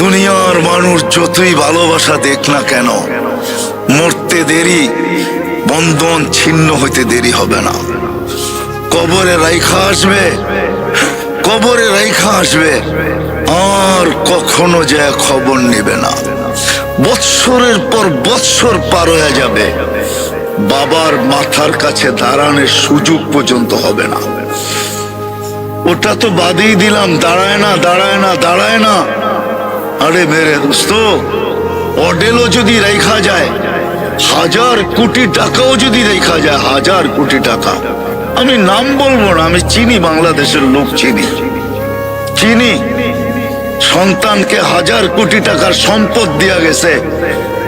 দুনিয়ার মানুষ যতই ভালোবাসা দেখ না কেন, মরতে দেরি, বন্ধন ছিন্ন হইতে দেরি হবে না। কবরে রাইখা আসবে, কবরে রাইখা আসবে, আর কখনো যায় খবর নেবে না। বৎসরের পর বৎসর পার হয়ে যাবে, বাবার মাথার কাছে দাঁড়ানোর সুযোগ পর্যন্ত হবে না। ওটা তো বাদেই দিলাম, দাঁড়ায় না দাঁড়ায় না দাঁড়ায় না। আরে মেরে দোস্ত, অডেলও যদি রেখা যায়, হাজার কোটি টাকাও যদি রেখা যায়, হাজার কোটি টাকা। আমি নাম বলব না, আমি চিনি বাংলাদেশের লোক, চিনি। চিনি। সন্তানকে হাজার কোটি টাকার সম্পদ দেয়া গেছে,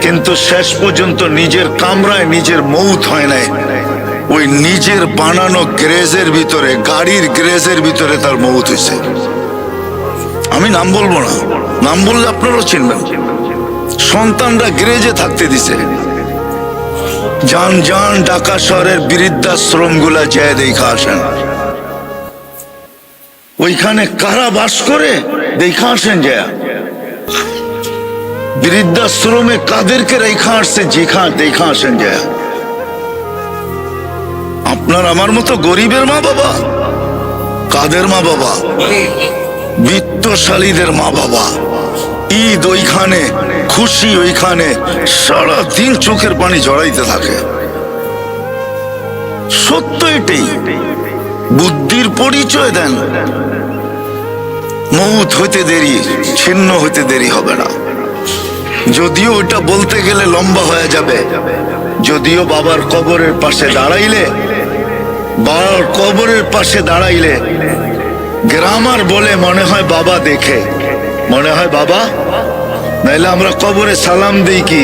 কিন্তু শেষ পর্যন্ত নিজের কামরায় নিজের মৌত হয় নাই। ওই নিজের বানানো গ্রেজের ভিতরে, গাড়ির গ্রেজের ভিতরে তার মৌত হয়েছে। আমি নাম বলব না। নাম বললে আপনারাও চিনবেন। সন্তানরা গ্রেজে থাকতে দিছে। যান যান, ঢাকা শহরের বৃদ্ধাশ্রমগুলা যায় দেখা আসেন। ওইখানে কারা বাস করে দেখা আসেন যায়। বৃদ্ধাশ্রমে কাদেরকে রেখা আসছে, যেখা দেখা আসেন যায়। আপনার আমার মতো গরিবের মা বাবা? কাদের মা বাবা? বিত্তশালীদের মা বাবা? ঈদ ওইখানে, খুশি ওইখানে সারা দিন চোখের পানি জড়াইতে থাকে। সত্য এটাই। বুদ্ধির পরিচয় দেন। মৌত হইতে দেরি, ছিন্ন হইতে দেরি হবে না। যদিও ওইটা বলতে গেলে লম্বা হয়ে যাবে, যদিও বাবার কবরের পাশে দাঁড়াইলে, বাবার কবরের পাশে দাঁড়াইলে, গ্রামার বলে মনে হয় বাবা দেখে। মনে হয় বাবা? নাইলে আমরা কবরে সালাম দিই কি?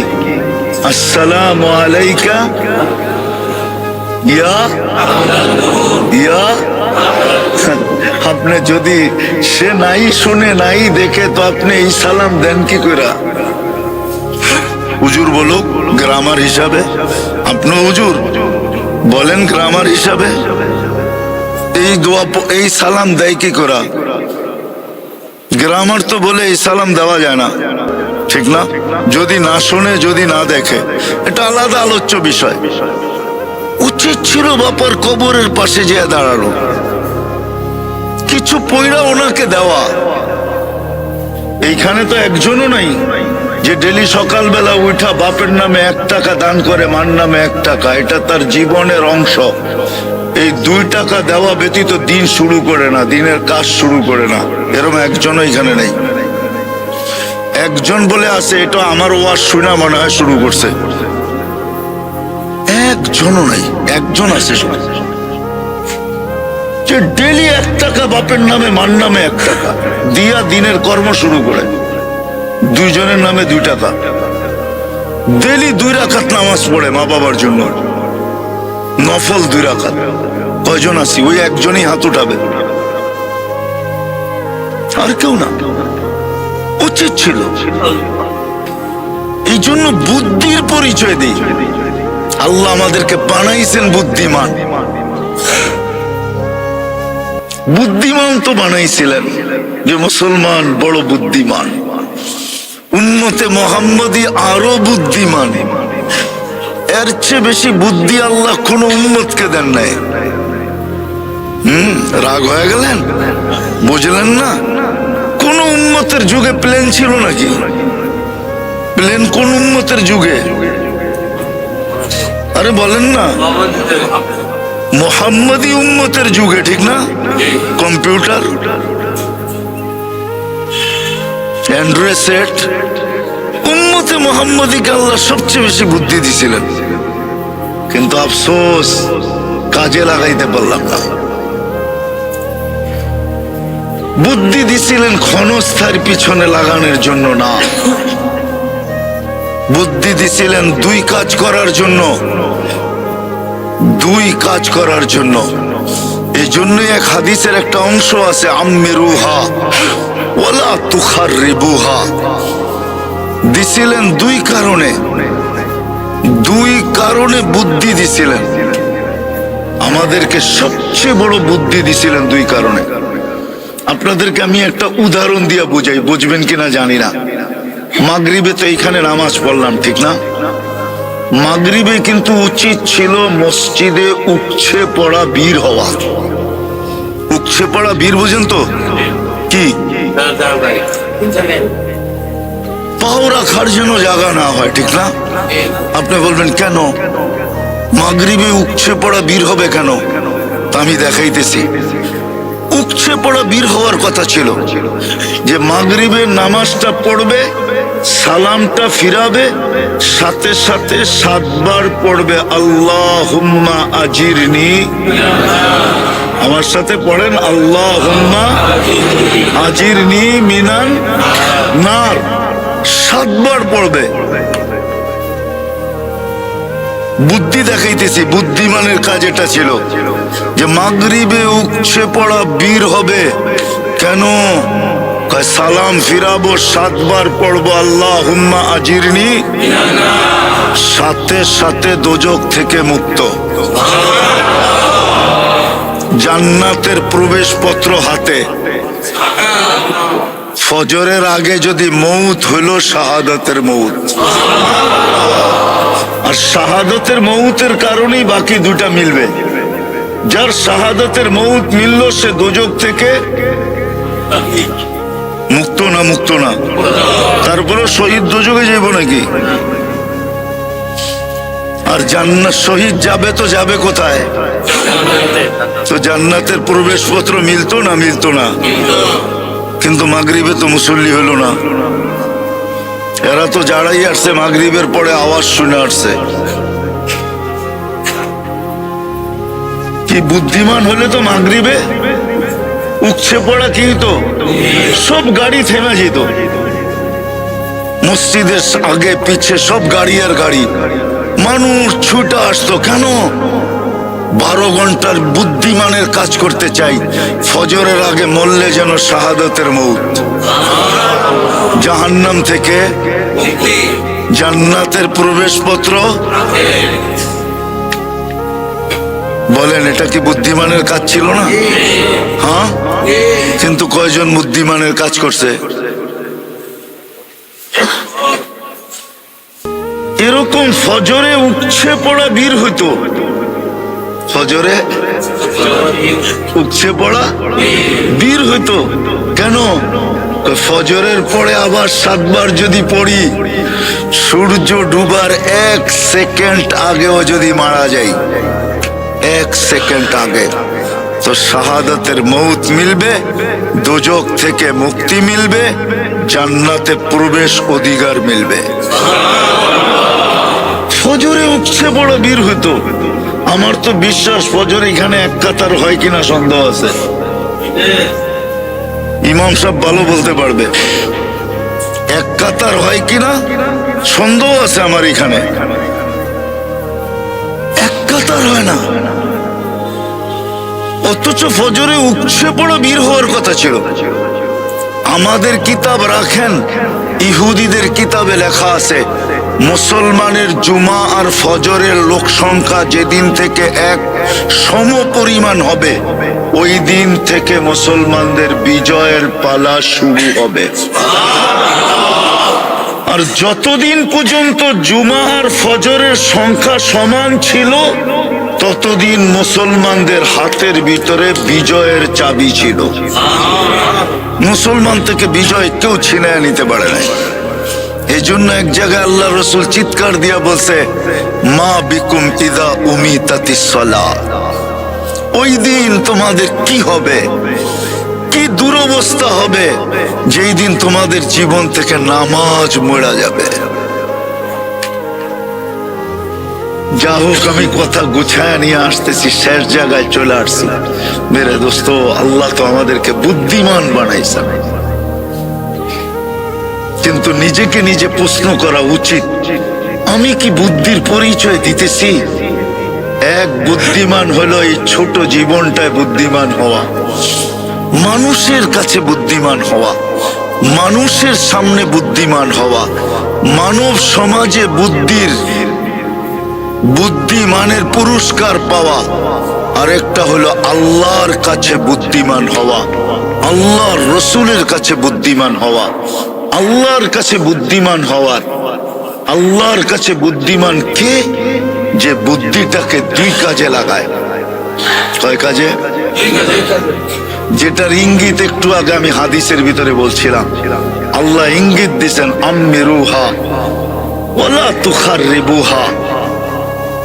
আসসালাম আলাইকা। ইয়া? ইয়া? আপনি যদি সে নাই, শুনে নাই, দেখে তো আপনি এই সালাম দেন কি কইরা? হুজুর বলুক, গ্রামার হিসাবে। আপনি হুজুর, বলেন গ্রামার হিসাবে। এই দোয়া এই সালাম দেয় কি করা গ্রামার তো বলে এই সালাম দেওয়া যায় না। ঠিক না? যদি না শোনে, যদি না দেখে। এটা আলাদা আলোচ্য বিষয়। উচিত ছিল বাপার কবরের পাশে যেয়ে দাঁড়ানো। কিছু পয়রা ওনাকে দেওয়া। এইখানে তো একজনও নাই যে ডেলি সকালবেলা উঠা বাপের নামে এক টাকা দান করে, মার নামে এক টাকা। এটা তার জীবনের অংশ। এই দুই টাকা দেওয়া ব্যতীত দিন শুরু করে না, দিনের কাজ শুরু করে না। এরকম একজন এখানে নেই। একজন বলে আছে, এটা আমার ওয়াজ শুনা মনে হয় শুরু করছে। একজনও নাই, একজন আছে। যে ডেলি এক টাকা বাপের নামে, মার নামে এক টাকা, দিয়া দিনের কর্ম শুরু করে। দুইজনের নামে দুই টাকা। ডেলি দুই রাখাত নামাজ পড়ে মা বাবার জন্য। নফল দুই রাখাত কয়জন আছি? ওই একজনই হাত উঠাবে। আর কেউ না। উচিত ছিল। এই জন্য বুদ্ধির পরিচয় দিই। আল্লাহ আমাদেরকে বানাইছেন বুদ্ধিমান। বুদ্ধিমান তো বানাইছিলেন যে মুসলমান বড় বুদ্ধিমান। উন্মতে মোহাম্মদী আরও বুদ্ধিমান। এর চেয়ে বেশি বুদ্ধি আল্লাহ কোন উন্মতকে দেন নাই। হুম, রাগ হয়ে গেলেন? বুঝলেন না? কোন উন্মতের যুগে প্লেন ছিল নাকি? প্লেন কোন উন্মতের যুগে? আরে বলেন না। মোহাম্মদী উম্মতের যুগে, ঠিক না? কম্পিউটার? Android set? উম্মতে মোহাম্মদীকে আল্লাহ সবচেয়ে বেশি বুদ্ধি দিছিলেন। কিন্তু আফসোস, কাজে লাগাইতে পারলাম না। বুদ্ধি দিছিলেন ক্ষণস্থার পিছনে লাগানোর জন্য না। বুদ্ধি দিছিলেন দুই কাজ করার জন্য। দুই কাজ করার জন্য। এই জন্যই এক হাদিসের একটা অংশ আছে আম্মেরুহা ওলা তুখার রিবুহা দিছিলেন দুই কারণে। দুই কারণে বুদ্ধি দিছিলেন। আমাদেরকে সবচেয়ে বড় বুদ্ধি দিছিলেন দুই কারণে। আপনাদেরকে আমি একটা উদাহরণ দিয়ে বুঝাই বুঝবেন কিনা জানি না। মাগরিবে তো এইখানে নামাজ পড়লাম ঠিক না? মাগরিবে কিন্তু উচিত ছিল মসজিদে উচ্ছে পড়া বীর হওয়া। উচ্ছে পড়া বীর বুঝেন তো? কি? পাও রাখার জন্য জায়গা না হয়, ঠিক না? আপনি বলবেন, কেন? মাগরিবে উচ্ছে পড়া বীর হবে কেন? তা আমি দেখাইতেছি। উচ্ছে পড়া বীর হওয়ার কথা ছিল যে মাগরিবের নামাজটা পড়বে, সালামটা ফিরাবে, সাথে সাথে সাতবার পড়বে আল্লাহ হুম্মা আজিরনি। আমার সাথে পড়েন আল্লাহ হুম্মা আজিরনি মিনান নার। সাতবার পড়বে। বুদ্ধি দেখাইতেছি, বুদ্ধিমানের কাজ এটা ছিল যে মাগরিবে উচ্ছে পড়া বীর হবে। কেন? সালাম ফিরাবো, সাতবার পড়ব আল্লাহ হুম্মা আজিরনি সাথে সাথে দোজক থেকে মুক্ত। জান্নাতের প্রবেশপত্র হাতে। ফজরের আগে যদি মৌত হইল শাহাদতের মৌত। আর শাহাদতের মৌতের কারণেই বাকি দুটা মিলবে। যার শাহাদতের মৌত মিলল সে দোজক থেকে মুক্ত না মুক্ত না। তারপরে শহীদ দোজকে যাইব নাকি? আর জান্নাত শহীদ যাবে তো যাবে কোথায়? তো জান্নাতের প্রবেশপত্র মিলতো না মিলতো না। কিন্তু মাগরিবে তো মুসল্লি হলো না। এরা তো যারাই আসছে, মাগরিবের পরে আওয়াজ শুনে আসছে। কি বুদ্ধিমান হলে তো মাগরিবে? উচ্ছে পড়া কি তো? সব গাড়ি থেমে যেত। মসজিদের আগে, পিছে সব গাড়ি আর গাড়ি। মানুষ ছুটে আসতো। কেন? বারো ঘণ্টার বুদ্ধিমানের কাজ করতে চাই। ফজরের আগে মরলে যেন শাহাদতের মৌত। জাহান্নাম থেকে জান্নাতের প্রবেশপত্র। বলেন, এটা কি বুদ্ধিমানের কাজ ছিল না? হ্যাঁ? কিন্তু কয়জন বুদ্ধিমানের কাজ করছে? এরকম ফজরে উচ্ছে পড়া বীর হইতো। ফজরে উচ্ছে পড়া বীর হইতো। কেন? ফজরের পরে আবার সাতবার যদি পড়ি, সূর্য ডুবার এক সেকেন্ড আগেও যদি মারা যাই, এক সেকেন্ড আগে তো শাহাদাতের মৌত মিলবে, দোজক থেকে মুক্তি মিলবে, জান্নাতে প্রবেশ অধিকার মিলবে। ফজরে উঠছে বড় বীর হইতো। আমার তো বিশ্বাস, ফজর এখানে এক কাতার হয় কিনা সন্দেহ আছে। ইমাম সাহেব ভালো বলতে পারবে। এক কাতার হয় কিনা সন্দেহ আছে আমার এখানে। এক কাতার হয় না। অথচ ফজরে উচ্ছে পড়া বীর হওয়ার কথা ছিল। আমাদের কিতাব রাখেন, ইহুদিদের কিতাবে লেখা আছে মুসলমানের জুমা আর ফজরের লোক সংখ্যা যেদিন থেকে এক সম পরিমাণ হবে। ওই দিন থেকে মুসলমানদের বিজয়ের পালা শুরু হবে। আর যতদিন পর্যন্ত জুমা আর ফজরের সংখ্যা সমান ছিল, ততদিন মুসলমানদের হাতের ভিতরে বিজয়ের চাবি ছিল। মুসলমান থেকে বিজয় কেউ ছিনায় নিতে পারে নাই। এই জন্য এক জায়গায় আল্লাহ রসুল চিৎকার দিয়া বলছে, মা বিকুম ইদা উমি তাতি ওই দিন তোমাদের কি হবে? কি দুরবস্থা হবে? যেই দিন তোমাদের জীবন থেকে নামাজ মরা যাবে। যা হোক, আমি কথা গুছায় নিয়ে আসতেছি, শেষ জায়গায় চলে আসছি। মেরে দোস্ত, আল্লাহ তো আমাদেরকে বুদ্ধিমান বানাইছে। কিন্তু নিজেকে নিজে প্রশ্ন করা উচিত। আমি কি বুদ্ধির পরিচয় দিতেছি? এক বুদ্ধিমান হলো এই ছোট জীবনটায় বুদ্ধিমান হওয়া। মানুষের কাছে বুদ্ধিমান হওয়া। মানুষের সামনে বুদ্ধিমান হওয়া। মানব সমাজে বুদ্ধির, বুদ্ধিমানের পুরস্কার পাওয়া। আরেকটা হলো আল্লাহর কাছে বুদ্ধিমান হওয়া। আল্লাহর রসুলের কাছে বুদ্ধিমান হওয়া। আল্লাহর কাছে বুদ্ধিমান হওয়ার। আল্লাহর কাছে বুদ্ধিমান কে? যে বুদ্ধিটাকে দুই কাজে লাগায়। কয় কাজে? যেটার ইঙ্গিত একটু আগে আমি হাদিসের ভিতরে বলছিলাম। আল্লাহ ইঙ্গিত দিছেন আম্মিরুহা ওলা তুখার রিবুহা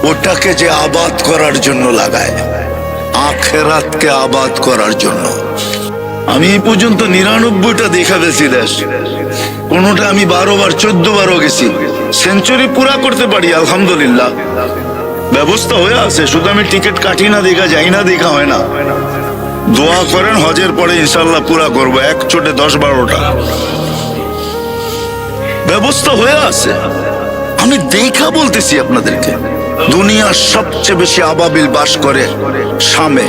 ওটাকে যে আবাদ করার জন্য লাগায়, আখেরাতকে আবাদ করার জন্য। আমি এই পর্যন্ত নিরানব্বইটা দেখা গেছি দেশ। কোনোটা আমি বারো বার চোদ্দ বারও গেছি। সেঞ্চুরি পুরা করতে পারি, আলহামদুলিল্লাহ। ব্যবস্থা হয়ে আছে, শুধু আমি টিকিট কাটি না দেখা, যাই না দেখা হয় না। দোয়া করেন, হজের পরে ইনশাল্লাহ পুরা করব, এক চোটে দশ বারোটা। ব্যবস্থা হয়ে আছে। আমি দেখা বলতেছি আপনাদেরকে। দুনিয়ার সবচেয়ে বেশি আবাবিল বাস করে, শামে।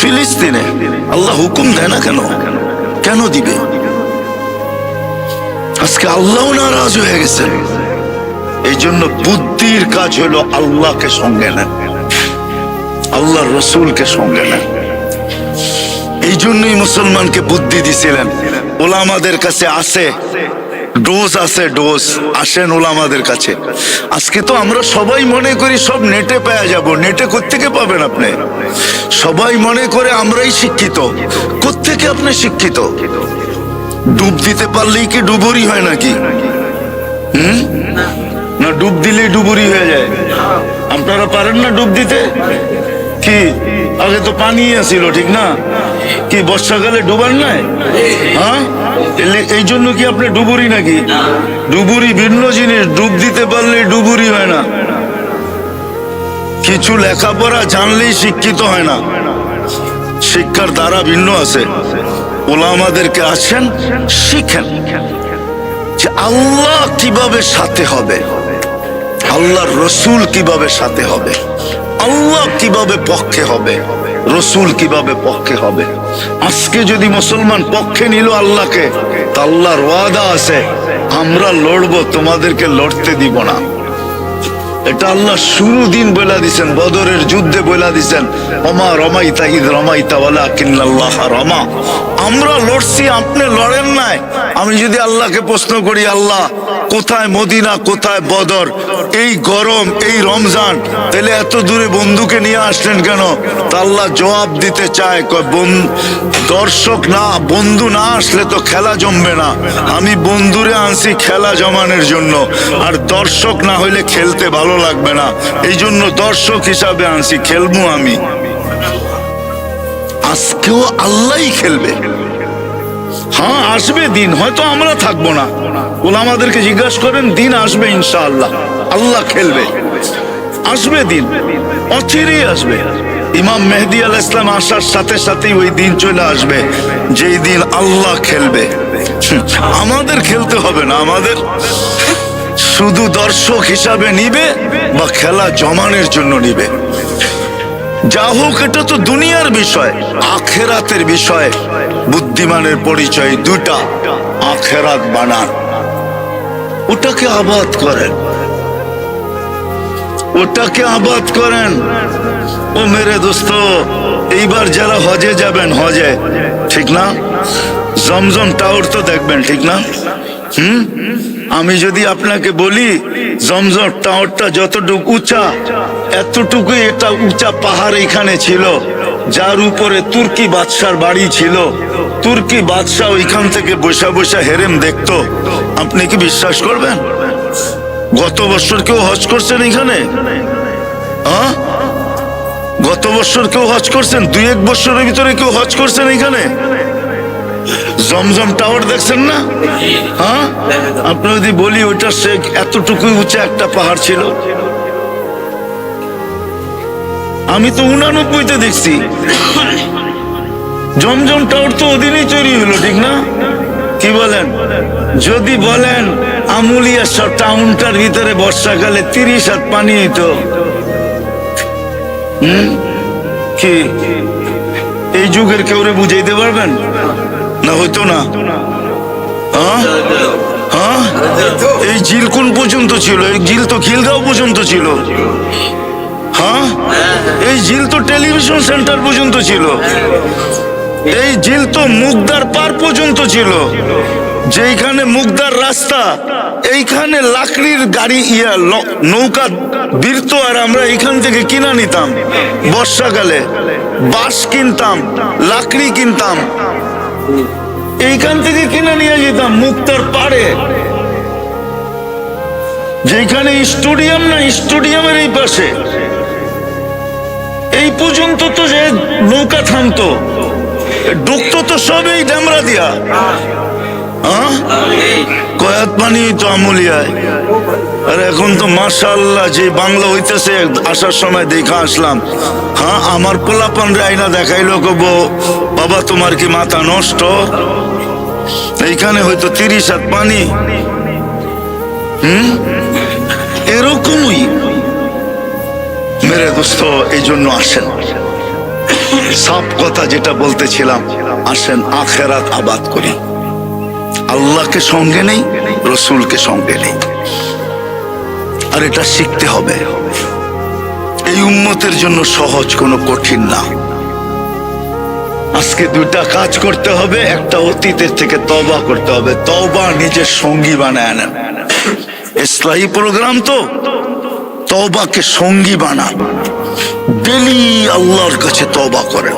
ফিলিস্তিনে? আল্লাহ হুকুম দেয় না কেন? কেন দিবে? আজকে আল্লাহ নারাজ হয়ে গেছে। এই জন্য বুদ্ধির কাজ হলো আল্লাহকে সঙ্গে নেন। আল্লাহ রসুলকে সঙ্গে নেন। এই জন্যই মুসলমানকে বুদ্ধি দিছিলেন। ওলামাদের কাছে আসে ডোজ আছে, ডোজ। আসেন ওলামাদের কাছে। আজকে তো আমরা সবাই মনে করি সব নেটে পাওয়া যাব। নেটে কোত্থেকে পাবেন আপনি? সবাই মনে করে আমরাই শিক্ষিত। কোত্থেকে আপনি শিক্ষিত? ডুব দিতে পারলেই কি ডুবুরি হয় নাকি? হুম? না, ডুব দিলেই ডুবুরি হয়ে যায়। আপনারা পারেন না ডুব দিতে? কি? আগে তো পানি আসিল ঠিক না? কি, বর্ষাকালে ডুবার নাই? হ্যাঁ? এই জন্য কি আপনি ডুবুরি নাকি? ডুবুরি ভিন্ন জিনিস, ডুব দিতে পারলে ডুবুরি হয় না। কিছু লেখাপড়া জানলেই শিক্ষিত হয় না। শিক্ষার দ্বারা ভিন্ন আছে। ওলামাদেরকে আছেন শিখেন যে আল্লাহ কীভাবে সাথে হবে, আল্লাহর রসুল কীভাবে সাথে হবে। আল্লাহ কীভাবে পক্ষে হবে? রসুল কীভাবে পক্ষে হবে? আজকে যদি মুসলমান পক্ষে নিল আল্লাহকে, তা আল্লাহর ওয়াদা আছে, আমরা লড়বো, তোমাদেরকে লড়তে দিব না। এটা আল্লাহ শুরু দিন বলে দিছেন, বদরের যুদ্ধে বলে দিছেন অমা রমাইতা ঈদ রমাইতা ওয়ালা রমা। আমরা লড়ছি, আপনি লড়েন নাই। আমি যদি আল্লাহকে প্রশ্ন করি, আল্লাহ, কোথায় মদিনা, কোথায় বদর? এই গরম, এই রমজান, তাহলে এত দূরে বন্ধুকে নিয়ে আসলেন কেন? তা আল্লাহ জবাব দিতে চায় দর্শক না, বন্ধু না আসলে তো খেলা জমবে না। আমি বন্ধুরে আনছি খেলা জমানোর জন্য, আর দর্শক না হইলে খেলতে ভালো লাগবে না। এই জন্য দর্শক হিসাবে আনছি, খেলব আমি। আজকেও আল্লাহই খেলবে। হ্যাঁ আসবে দিন, হয়তো আমরা থাকব না। ওলা আমাদেরকে জিজ্ঞাসা করেন, দিন আসবে ইনশাআল্লাহ। আল্লাহ খেলবে। আসবে দিন। অচিরেই আসবে। ইমাম মেহদি আল ইসলাম আসার সাথে সাথেই ওই দিন চলে আসবে। যেই দিন আল্লাহ খেলবে। আমাদের খেলতে হবে না, আমাদের শুধু দর্শক হিসাবে নিবে বা খেলা জমানের জন্য নিবে। যা হোক, এটা তো দুনিয়ার বিষয়। আখেরাতের বিষয়। বুদ্ধিমানের পরিচয় দুটা আখেরাত বানান। ওটাকে আবাদ করেন। ওটাকে আবাদ করেন। ও মেরে দোস্ত, এইবার যারা হজে যাবেন, হজে। ঠিক না? জমজম টাওয়ার তো দেখবেন, ঠিক না? হুম? আমি যদি আপনাকে বলি জমজম টাওয়ারটা যতটুকু উঁচা এতটুকু এটা উঁচা পাহাড় এখানে ছিল, যার উপরে তুর্কি বাদশার বাড়ি ছিল। তুর্কি বাদশাহ ওইখান থেকে বসা বসা হেরেম দেখতো। আপনি কি বিশ্বাস করবেন? গত বছর কেউ হজ করছেন এখানে? হ্যাঁ? গত বছর কেউ হজ করছেন? দুই এক বছরের ভিতরে কেউ হজ করছেন এখানে? জমজম টাওয়ার দেখছেন না? হ্যাঁ? আপনি যদি বলি ওইটা সে এতটুকুই উঁচা একটা পাহাড় ছিল। আমি তো উনানব্বইতে দেখছি। জমজম টাওয়ার তো ওদিনই তৈরি হলো, ঠিক না? কি বলেন? যদি বলেন আমুলিয়া সব টাউনটার ভিতরে বর্ষাকালে তিরিশ হাত পানি হুম? কি? এই যুগের কেউরে বুঝাইতে পারবেন? না, হইতো না। এই ঝিল কোন পর্যন্ত ছিল? এই ঝিল তো খিলগাঁও পর্যন্ত ছিল। হ্যাঁ এই ঝিল তো টেলিভিশন সেন্টার পর্যন্ত ছিল। এই ঝিল তো মুগদার পার পর্যন্ত ছিল। যেইখানে মুগদার রাস্তা, এইখানে লাকড়ির গাড়ি ইয়া নৌকা বীরতো আর আমরা এইখান থেকে কিনা নিতাম। বর্ষাকালে বাঁশ কিনতাম, লাকড়ি কিনতাম। এইখান থেকে কিনে নিয়ে যেতাম মুক্তার পাড়ে। যেখানে স্টেডিয়াম না, স্টেডিয়ামের এই পাশে। এই পর্যন্ত তো যে নৌকা থামতো। ঢুকতো তো সব এই দিয়া? কয়াত পানি তো আমলিয়ায়। আর এখন তো মাশাল্লাহ যে বাংলা হইতেছে, আসার সময় দেখা আসলাম। হ্যাঁ আমার পোলাপান আইনা দেখাইলো কবো বাবা, তোমার কি মাথা নষ্ট? এইখানে হয়তো তিরিশ হাত পানি। হুম? এরকমই। মেরে দোস্ত এই জন্য আসেন। সব কথা যেটা বলতেছিলাম, আসেন, আখেরাত আবাদ করি। আল্লাহকে সঙ্গে নেই, রসুলকে সঙ্গে নেই। আর এটা শিখতে হবে। এই উম্মতের জন্য সহজ কোনো কঠিন না। আজকে দুটা কাজ করতে হবে, একটা অতীতের থেকে তবা করতে হবে। তবা নিজের সঙ্গী বানায় নেন ইসলাহী প্রোগ্রাম তো তবাকে সঙ্গী বানান। ডেলি আল্লাহর কাছে তবা করেন।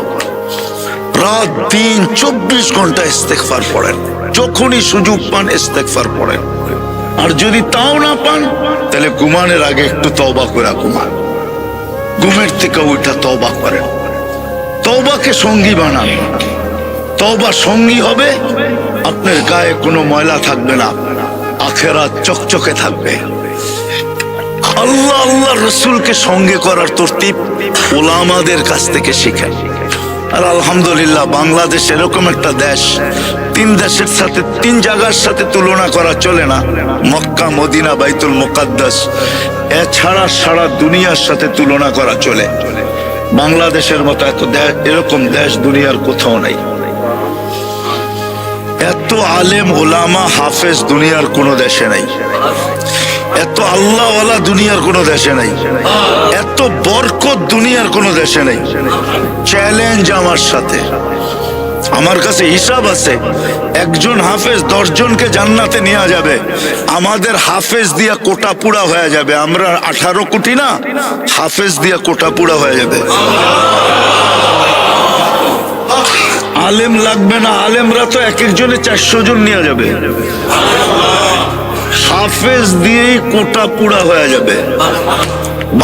রাত, দিন, চব্বিশ ঘণ্টা ইস্তেকফার পড়েন। যখনই সুযোগ পান ইস্তেকফার পড়েন। আর যদি তাও না পান তাহলে ঘুমানের আগে একটু তবা করে ঘুমান। ঘুমের থেকে ওইটা তবা করেন। তবাকে সঙ্গী বানান। তবা সঙ্গী হবে, আপনার গায়ে কোনো ময়লা থাকবে না আখেরা চকচকে থাকবে। আল্লাহ আল্লাহ রসুলকে সঙ্গে করার তরতিব ওলামাদের কাছ থেকে শিখেন। আর আলহামদুলিল্লাহ, বাংলাদেশ এরকম একটা দেশ তিন দেশের সাথে, তিন জায়গার সাথে তুলনা করা চলে না। মক্কা, মদিনা, বাইতুল মুকাদ্দাস। এছাড়া সারা দুনিয়ার সাথে তুলনা করা চলে। বাংলাদেশের মতো এত এরকম দেশ দুনিয়ার কোথাও নেই। এত আলেম ওলামা হাফেজ দুনিয়ার কোনো দেশে নাই। এত আল্লাহওয়ালা দুনিয়ার কোনো দেশে নাই। এত বরকত দুনিয়ার কোনো দেশে নেই। চ্যালেঞ্জ আমার সাথে। আমার কাছে হিসাব আছে, একজন হাফেজ দশজনকে জান্নাতে নেওয়া যাবে। আমাদের হাফেজ দিয়া কোটা পুরা হয়ে যাবে। আমরা আঠারো কোটি না, হাফেজ দিয়া কোটা পুরা হয়ে যাবে। আলেম লাগবে না, আলেমরা তো এক একজনে চারশো জন নিয়ে যাবে। হাফেজ দিয়েই কোটা পুরা হয়ে যাবে।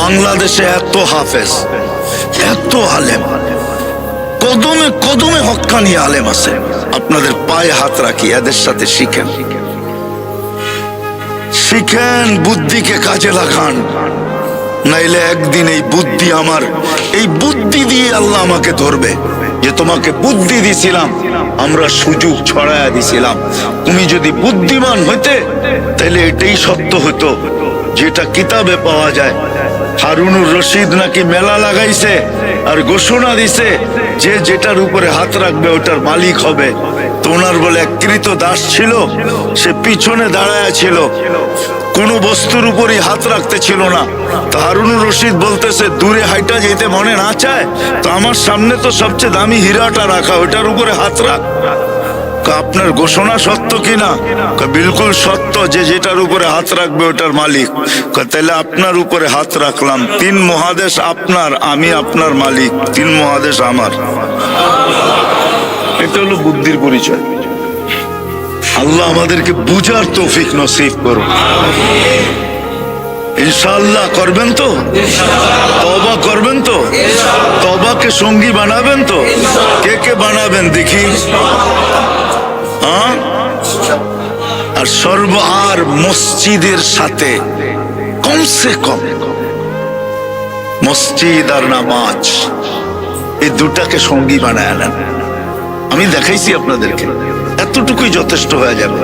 বাংলাদেশে এত হাফেজ, এত আলেম। কদমে কদমে হক্কানি আলেম আছে। আপনাদের পায়ে হাত রাখি, এদের সাথে শিখেন। শিখেন, বুদ্ধিকে কাজে লাগান। নাইলে একদিন এই বুদ্ধি আমার, এই বুদ্ধি দিয়ে আল্লাহ আমাকে ধরবে। যে তোমাকে বুদ্ধি দিছিলাম, আমরা সুযোগ ছড়ায়া দিছিলাম। তুমি যদি বুদ্ধিমান হইতে তাহলে এটাই সত্য হতো যেটা কিতাবে পাওয়া যায়, হারুনুর রশিদ নাকি মেলা লাগাইছে আর ঘোষণা দিছে যে যেটার উপরে হাত রাখবে, ওটার মালিক হবে। তোনার বলে এক কৃত দাস ছিল, সে পিছনে দাঁড়ায় ছিল। কোন বস্তুর উপরই হাত রাখতে ছিল না। তো হারুনুর রশিদ বলতেছে, দূরে হাইটা যেতে মনে না চায়? তো আমার সামনে তো সবচেয়ে দামি হীরাটা রাখা, ওটার উপরে হাত রাখ। আপনার ঘোষণা সত্য কিনা? বিলকুল সত্য যে যেটার উপরে হাত রাখবে ওটার মালিক। তাহলে আপনার উপরে হাত রাখলাম। তিন মহাদেশ আপনার আমি আপনার মালিক। তিন মহাদেশ আমার। এটা হলো বুদ্ধির পরিচয়। আল্লাহ আমাদেরকে বুঝার তৌফিক নসিব করুন। ইনশাআল্লাহ করবেন তো? তবা করবেন তো? তবাকে সঙ্গী বানাবেন তো? কে কে বানাবেন দেখি? হ্যাঁ আর সর্ব আর মসজিদের সাথে কমসে কম মসজিদ আর নামাজ এই দুটাকে সঙ্গী বানায় নেন আমি দেখাইছি আপনাদেরকে। এতটুকুই যথেষ্ট হয়ে যাবে।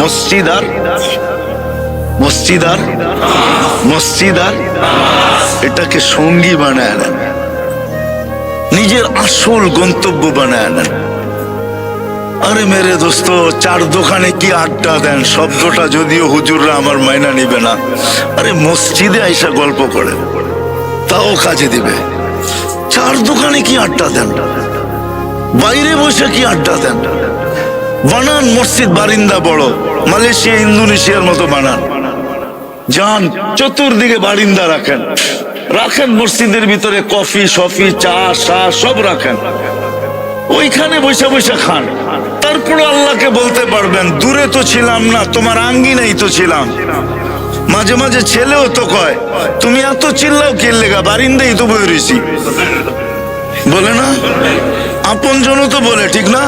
মসজিদ আর মসজিদ আর? মসজিদ আর? এটাকে সঙ্গী বানায় নেন। নিজের আসল গন্তব্য বানায় নেন। আরে মেরে দোস্ত, চার দোকানে কি আড্ডা দেন? শব্দটা যদিও হুজুররা আমার মাইনা নিবে না। আরে মসজিদে আইসা গল্প করে। তাও কাজে দিবে। চার দোকানে কি আড্ডা দেন? বাইরে বসে কি আড্ডা দেন? বানান মসজিদ বারিন্দা বড়। মালয়েশিয়া, ইন্দোনেশিয়ার মতো বানান। যান, চতুর্দিকে বারিন্দা রাখেন। রাখেন মসজিদের ভিতরে কফি, সফি, চা চা সব রাখেন। ওইখানে বসে বসে খান। তারপরে আল্লাহকে বলতে পারবেন, দূরে তো ছিলাম না, তোমার আঙ্গিনাই তো ছিলাম। মাঝে মাঝে ছেলেও তো কয়, তুমি এত চিল্লাও কে লেগা, বারিন্দাই তো বই রয়েছি বলে না? আপন তো বলে, ঠিক না?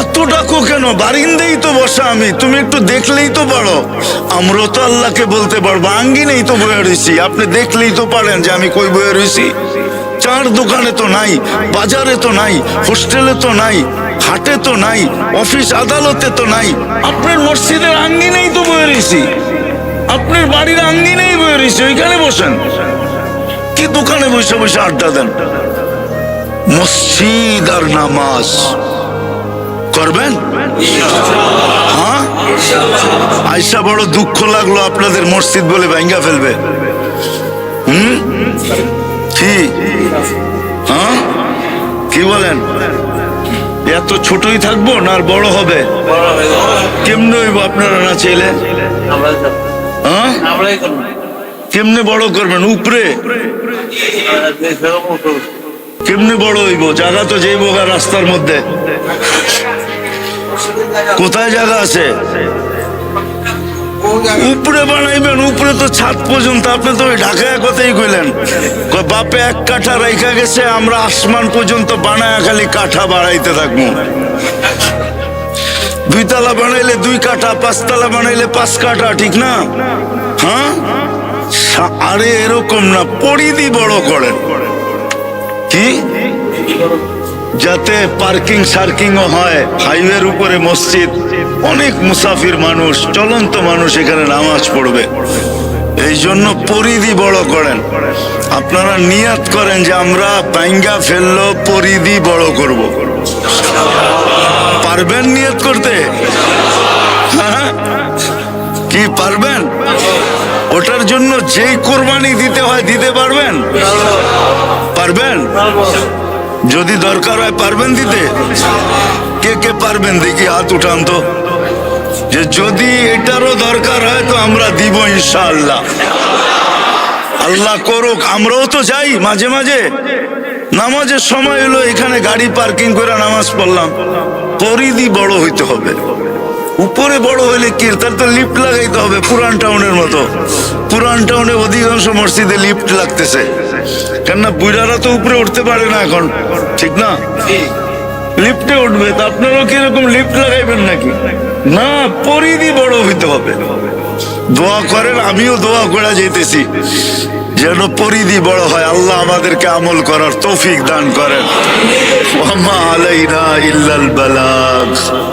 এত ডাকো কেন? বারিন্দেই তো বসা আমি। তুমি একটু দেখলেই তো পারো। আমরাও তো আল্লাহকে বলতে পারব, আঙ্গিনেই তো বয়ে রয়েছি আপনি দেখলেই তো পারেন যে আমি কই বয়ে রয়েছি চার দোকানে তো নাই, বাজারে তো নাই, হোস্টেলে তো নাই, হাটে তো নাই, অফিস আদালতে তো নাই। আপনার মসজিদের আঙ্গিনেই তো বয়ে রয়েছি আপনার বাড়ির আঙ্গিনেই বয়ে রয়েছি ওইখানে বসেন। কি দোকানে বসে বসে আড্ডা দেন? মসজিদ আর নামাজ। করবেন? হ্যাঁ? আইসা বড় দুঃখ লাগল আপনাদের মসজিদ বলে ভাঙ্গা ফেলবে। হুম? কি? হ্যাঁ? কি বলেন? এত ছোটই থাকব না আর বড় হবে? কেমনে হইব আপনারা না চাইলে? হ্যাঁ? কেমনে বড় করবেন? উপরে। কেমনে বড় হইব? জায়গা তো যাইব গা রাস্তার মধ্যে। কোথায় জায়গা আছে? উপরে বানাইবেন, উপরে তো ছাদ পর্যন্ত। আপনি তো ওই ঢাকায় কথাই কইলেন। বাপে এক কাঠা রাইখা গেছে, আমরা আসমান পর্যন্ত বানায় খালি কাঠা বাড়াইতে থাকব। দুই তালা বানাইলে দুই কাঠা, পাঁচতলা বানাইলে পাঁচ কাঠা, ঠিক না? হ্যাঁ? আরে এরকম না, পরিধি বড় করেন। কি? যাতে পার্কিং সার্কিংও হয়, হাইওয়ের উপরে মসজিদ। অনেক মুসাফির মানুষ, চলন্ত মানুষ এখানে নামাজ পড়বে। এই জন্য পরিধি বড় করেন। আপনারা নিয়াত করেন যে আমরা ব্যাঙ্গা ফেলল পরিধি বড় করব। পারবেন নিয়াত করতে? হ্যাঁ? কি পারবেন? ওটার জন্য যেই কোরবানি দিতে হয় দিতে পারবেন? পারবেন? যদি দরকার হয় পারবেন দিতে? কে কে পারবেন? দেখি হাত উঠান তো। যে যদি এটারও দরকার হয় তো আমরা দিব ইনশাআল্লাহ। আল্লাহ করুক, আমরাও তো যাই মাঝে মাঝে। নামাজের সময় হলো এখানে গাড়ি পার্কিং করে নামাজ পড়লাম। পরিধি বড় হইতে হবে। উপরে বড় হইলে কি? তার তো লিফট লাগাইতে হবে, পুরান টাউনের মতো। পুরান টাউনে অধিকাংশ মসজিদে লিফট লাগতেছে। কেননা বুড়ারা তো উপরে উঠতে পারে না এখন। ঠিক না? লিফটে উঠবে, তা আপনারাও কীরকম লিফট লাগাইবেন নাকি? না, পরিধি বড় হইতে হবে। দোয়া করেন, আমিও দোয়া করে যেতেছি যেন পরিধি বড় হয়, আল্লাহ আমাদেরকে আমল করার তৌফিক দান করেন। আলাইনা ইল্লাল বালাগ।